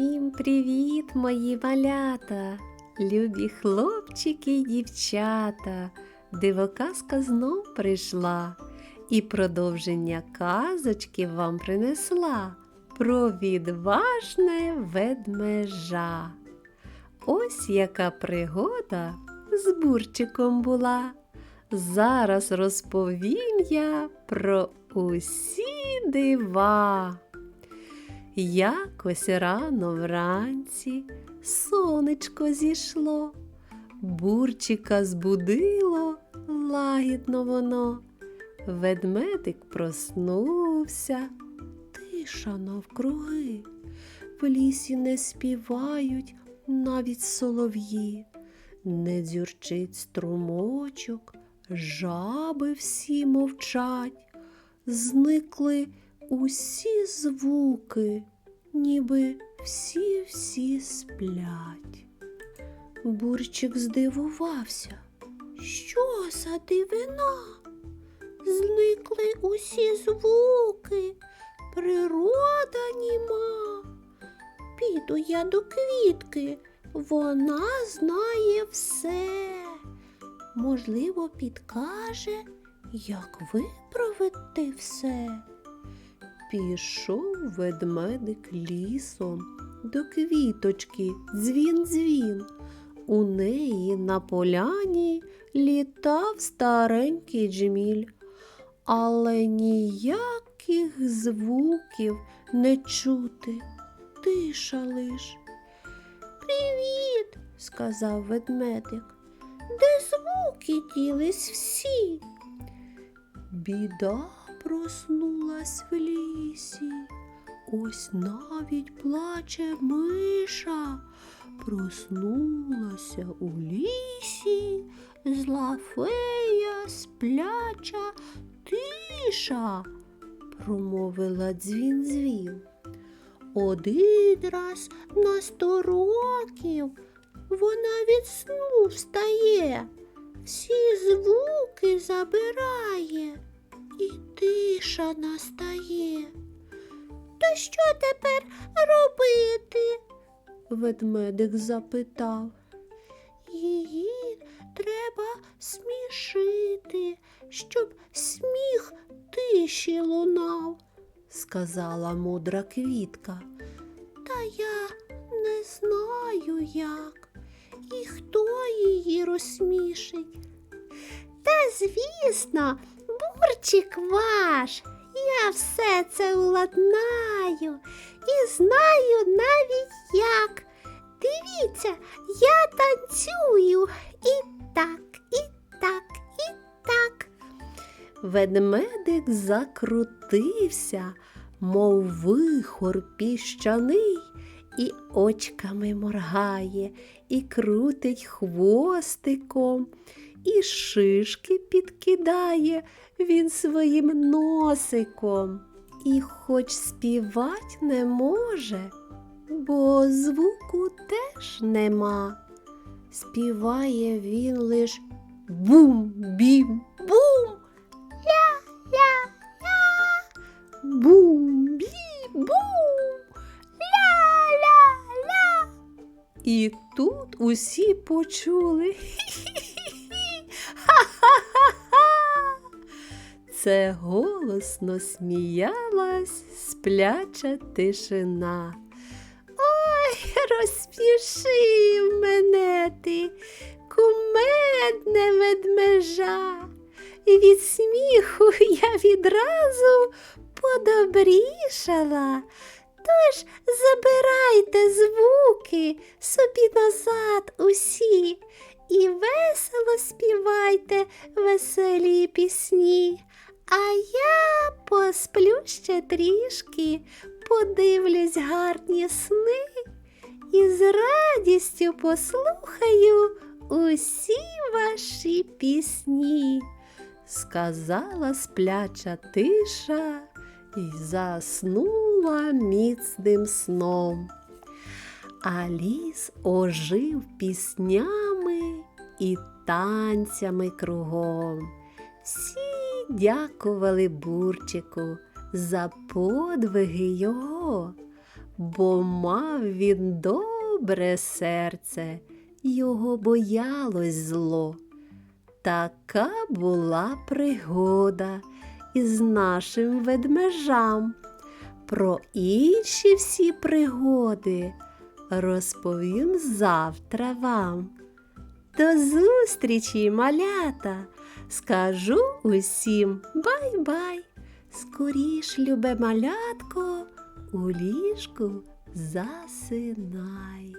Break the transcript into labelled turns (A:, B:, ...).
A: Усім привіт, мої малята, любі хлопчики й дівчата. Дивоказка знов прийшла і продовження казочки вам принесла про відважне ведмежа. Ось яка пригода з бурчиком була. Зараз розповім я про усі дива. Якось рано вранці сонечко зійшло, бурчика збудило лагідно воно. Ведмедик проснувся, тиша навкруги. В лісі не співають навіть солов'ї, не дзюрчить струмочок, жаби всі мовчать, зникли усі звуки, ніби всі-всі сплять. Бурчик здивувався. Що за дивина? Зникли усі звуки, природа німа. Піду я до квітки, вона знає все. Можливо, підкаже, як виправити все. Пішов ведмедик лісом до квіточки, дзвін-дзвін. У неї на поляні літав старенький джміль, але ніяких звуків не чути, тиша лиш. Привіт, сказав ведмедик. Де звуки ділись всі? Біда проснулась в лісі. Ось навіть плаче миша, проснулася у лісі, зла фея спляча тиша, промовила дзвін дзвін. Один раз на сто років вона від сну встає, всі звуки забирає і тиша настає. То що тепер робити? Ведмедик запитав. Її треба смішити, щоб сміх тиші лунав, сказала мудра квітка. Та я не знаю як і хто її розсмішить. Та, звісно, бурчик ваш. Я все це уладнаю і знаю навіть як. Дивіться, я танцюю і так, і так, і так. Ведмедик закрутився, мов вихор піщаний, і очками моргає, і крутить хвостиком, і шишки підкидає він своїм носиком. І хоч співать не може, бо звуку теж нема. Співає він лиш бум-бім-бум, ля-ля-ля, бум-бі-бум, ля-ля-ля. І тут усі почули. Ха-ха-ха-ха. Це голосно сміялась спляча тишина. Ой, розсмішив мене ти, кумедне ведмежа. І від сміху я відразу подобрішала. Тож забирайте звуки собі назад усі і весело радістю послухаю усі ваші пісні, сказала спляча тиша і заснула міцним сном. А ліс ожив піснями і танцями кругом. Всі дякували бурчику за подвиги його, бо мав він добре серце, його боялось зло. Така була пригода із нашим ведмежам. Про інші всі пригоди розповім завтра вам. До зустрічі, малята! Скажу усім бай-бай. Скоріш, любе малятко, у ліжку засинай.